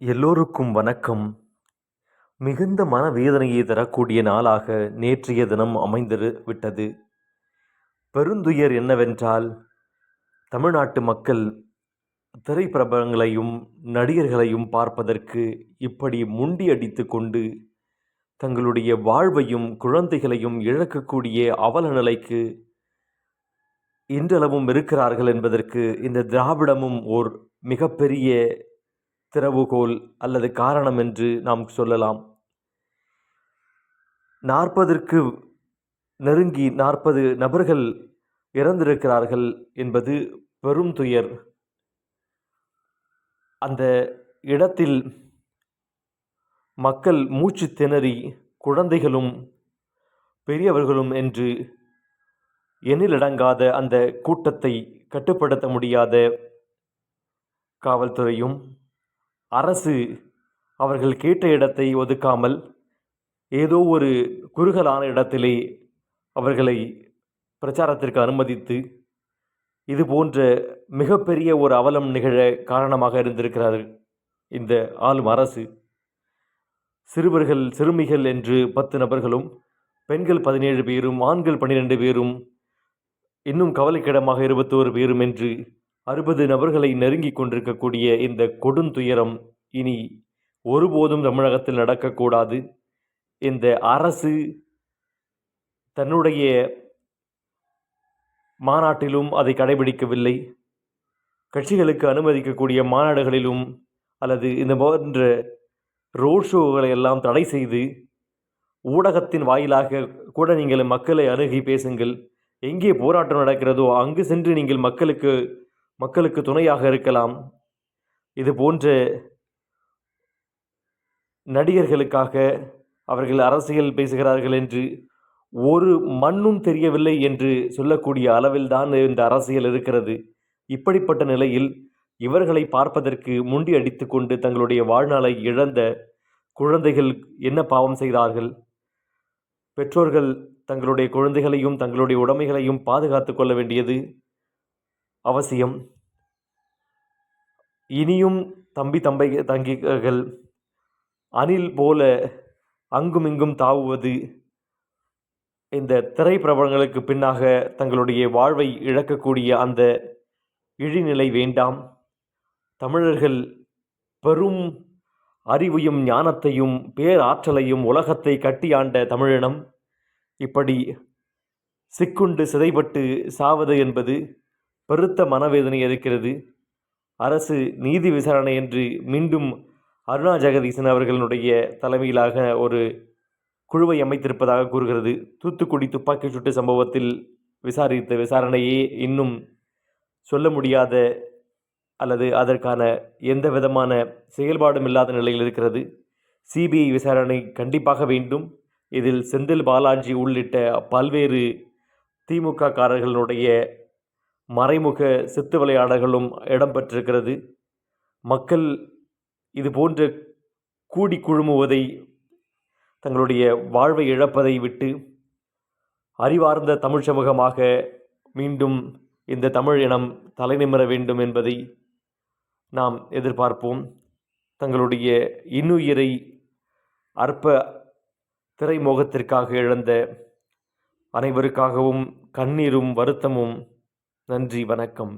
எல்லோருக்கும் வணக்கம். மிகுந்த மனவேதனையை தரக்கூடிய நாளாக நேற்றைய தினம் அமைந்து விட்டது. பெருந்துயர் என்னவென்றால் தமிழ்நாட்டு மக்கள் திரைப்பிரபலங்களையும் நடிகர்களையும் பார்ப்பதற்கு இப்படி முண்டியடித்து கொண்டு தங்களுடைய வாழ்வையும் குழந்தைகளையும் இழக்கக்கூடிய அவல நிலைக்கு இன்றளவும் இருக்கிறார்கள் என்பதற்கு இந்த திராவிடமும் ஓர் மிகப்பெரிய திறவுகோல் அல்லது காரணம் என்று நாம் சொல்லலாம். நாற்பதற்கு நெருங்கி நாற்பது நபர்கள் இறந்திருக்கிறார்கள் என்பது பெரும் துயர். அந்த இடத்தில் மக்கள் மூச்சு திணறி குழந்தைகளும் பெரியவர்களும் என்று எண்ணிலடங்காத அந்த கூட்டத்தை கட்டுப்படுத்த முடியாத காவல்துறையும் அரசு அவர்கள் கேட்ட இடத்தை ஒதுக்காமல் ஏதோ ஒரு குறுகலான இடத்திலே அவர்களை பிரச்சாரத்திற்கு அனுமதித்து இது போன்ற மிகப்பெரிய ஒரு அவலம் நிகழ காரணமாக இருந்திருக்கிறார்கள் இந்த ஆளும் அரசு. சிறுவர்கள் சிறுமிகள் என்று பத்து நபர்களும் பெண்கள் பதினேழு பேரும் ஆண்கள் பன்னிரெண்டு பேரும் இன்னும் கவலைக்கிடமாக இருபத்தோரு பேரும் என்று அறுபது நபர்களை நெருங்கிக் கொண்டிருக்கக்கூடிய இந்த கொடுந்துயரம் இனி ஒருபோதும் தமிழகத்தில் நடக்கக்கூடாது. இந்த அரசு தன்னுடைய மாநாட்டிலும் அதை கடைபிடிக்கவில்லை. கட்சிகளுக்கு அனுமதிக்கக்கூடிய மாநாடுகளிலும் அல்லது இந்த போன்ற ரோட் ஷோகளை எல்லாம் தடை செய்து ஊடகத்தின் வாயிலாக கூட நீங்கள் மக்களை அணுகி பேசுங்கள். எங்கே போராட்டம் நடக்கிறதோ அங்கு சென்று நீங்கள் மக்களுக்கு மக்களுக்கு துணையாக இருக்கலாம். இது போன்ற நடிகர்களுக்காக அவர்கள் அரசியல் பேசுகிறார்கள் என்று ஒரு மண்ணும் தெரியவில்லை என்று சொல்லக்கூடிய அளவில்தான் இந்த அரசியல் இருக்கிறது. இப்படிப்பட்ட நிலையில் இவர்களை பார்ப்பதற்கு முண்டி அடித்து கொண்டு தங்களுடைய வாழ்நாளை இழந்த குழந்தைகள் என்ன பாவம் செய்தார்கள்? பெற்றோர்கள் தங்களுடைய குழந்தைகளையும் தங்களுடைய உடைமைகளையும் பாதுகாத்து கொள்ள வேண்டியது அவசியம். இனியும் தம்பி தம்பை தங்கிகள் அணில் போல அங்குமிங்கும் தாவுவது இந்த திரைப்பிரபலங்களுக்கு பின்னாக தங்களுடைய வாழ்வை இழக்கக்கூடிய அந்த இழிநிலை வேண்டாம். தமிழர்கள் பெரும் அறிவையும் ஞானத்தையும் பேராற்றலையும் உலகத்தை கட்டியாண்ட தமிழினம் இப்படி சிக்குண்டு சிதைப்பட்டு சாவது என்பது பெருத்த மனவேதனை இருக்கிறது அரசு நீதி விசாரணை என்று மீண்டும் அருணா ஜெகதீசன் அவர்களுடைய தலைமையிலாக ஒரு குழுவை அமைத்திருப்பதாக கூறுகிறது. தூத்துக்குடி துப்பாக்கி சூட்டு சம்பவத்தில் விசாரித்த விசாரணையே இன்னும் சொல்ல முடியாத அல்லது அதற்கான எந்த விதமான செயல்பாடும் இல்லாத நிலையில் இருக்கிறது. சிபிஐ விசாரணை கண்டிப்பாக வேண்டும். இதில் செந்தில் பாலாஜி உள்ளிட்ட பல்வேறு திமுக காரர்களுடைய மறைமுக சித்து விளையாடல்களும் இடம்பெற்றிருக்கிறது. மக்கள் இது போன்ற கூடி குழுமுவதை தங்களுடைய வாழ்வை இழப்பதை விட்டு அறிவார்ந்த தமிழ் சமூகமாக மீண்டும் இந்த தமிழ் இனம் தலைநிமிர வேண்டும் என்பதை நாம் எதிர்பார்ப்போம். தங்களுடைய இன்னுயிரை அற்ப திரைமுகத்திற்காக இழந்த அனைவருக்காகவும் கண்ணீரும் வருத்தமும் நன்றி வணக்கம்.